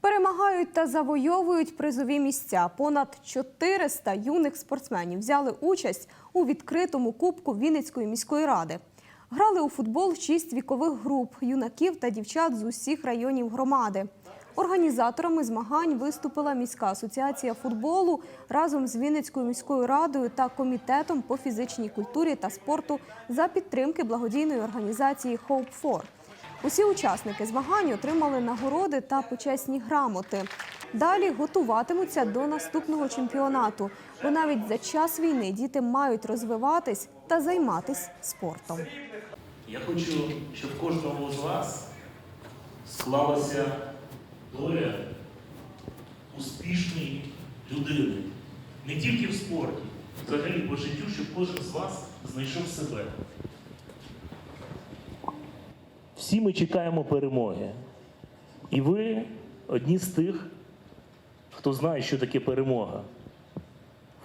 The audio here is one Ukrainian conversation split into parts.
Перемагають та завойовують призові місця. Понад 400 юних спортсменів взяли участь у відкритому кубку Вінницької міської ради. Грали у футбол шість вікових груп юнаків та дівчат з усіх районів громади. Організаторами змагань виступила міська асоціація футболу разом з Вінницькою міською радою та комітетом по фізичній культурі та спорту за підтримки благодійної організації Hope for. Усі учасники змагань отримали нагороди та почесні грамоти. Далі готуватимуться до наступного чемпіонату, бо навіть за час війни діти мають розвиватись та займатись спортом. Я хочу, щоб кожному з вас склалася доля успішної людини. Не тільки в спорті, взагалі по життю, щоб кожен з вас знайшов себе. Всі ми чекаємо перемоги. І ви одні з тих, хто знає, що таке перемога.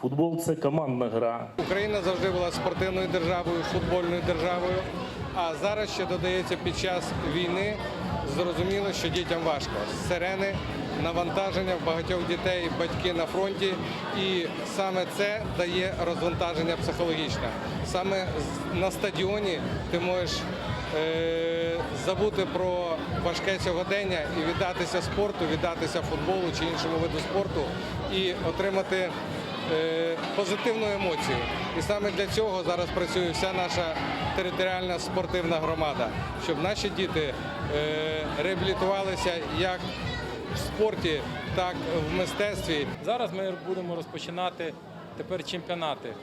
Футбол це командна гра. Україна завжди була спортивною державою, футбольною державою. А зараз ще додається під час війни. Зрозуміло, що дітям важко. Сирени, навантаження в багатьох дітей, батьки на фронті, і саме це дає розвантаження психологічне. Саме на стадіоні ти можеш забути про важке сьогодення і віддатися спорту, віддатися футболу чи іншому виду спорту і отримати е, позитивну емоцію. І саме для цього зараз працює вся наша територіальна спортивна громада, щоб наші діти е, реабілітувалися як в спорті, так і в мистецтві. Зараз ми будемо розпочинати тепер чемпіонати е,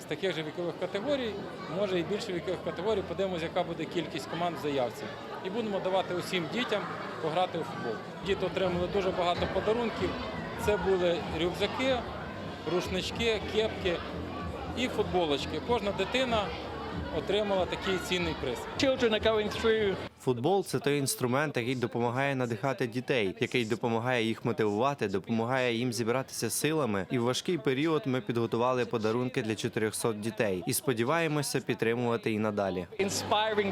з таких же вікових категорій, може і більше вікових категорій. Подивимося, яка буде кількість команд в заявці. І будемо давати усім дітям пограти у футбол. Діти отримали дуже багато подарунків. Це були рюкзаки, рушнички, кепки і футболочки. Кожна дитина отримала такий цінний приз. Футбол це той інструмент, який допомагає надихати дітей, який допомагає їх мотивувати, допомагає їм зібратися силами. І в важкий період ми підготували подарунки для 400 дітей і сподіваємося підтримувати і надалі.